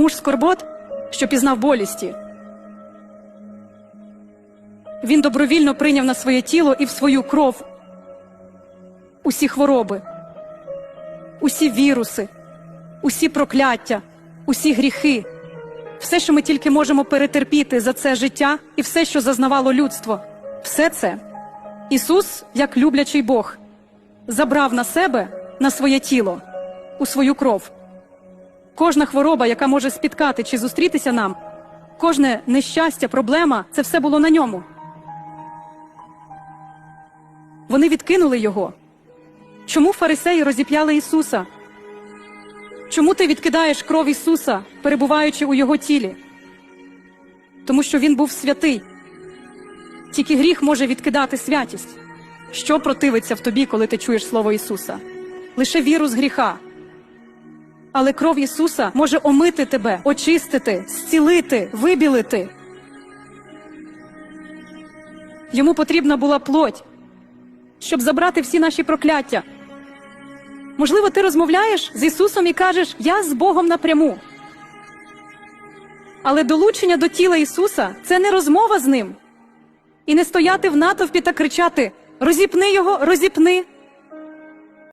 муж скорбот, що пізнав болісті. Він добровільно прийняв на своє тіло і в свою кров усі хвороби, усі віруси, усі прокляття, усі гріхи, все, що ми тільки можемо перетерпіти за це життя, і все, що зазнавало людство, все це Ісус, як люблячий Бог, забрав на себе, на своє тіло, у свою кров. Кожна хвороба, яка може спіткати чи зустрітися нам, кожне нещастя, проблема це все було на ньому. Вони відкинули його. Чому фарисеї розіп'яли Ісуса? Чому ти відкидаєш кров Ісуса, перебуваючи у Його тілі? Тому що Він був святий. Тільки гріх може відкидати святість. Що противиться в тобі, коли ти чуєш слово Ісуса? Лише вірус гріха. Але кров Ісуса може омити тебе, очистити, зцілити, вибілити. Йому потрібна була плоть, щоб забрати всі наші прокляття. Можливо, ти розмовляєш з Ісусом і кажеш, я з Богом напряму. Але долучення до тіла Ісуса це не розмова з ним. І не стояти в натовпі та кричати: розіпни його, розіпни,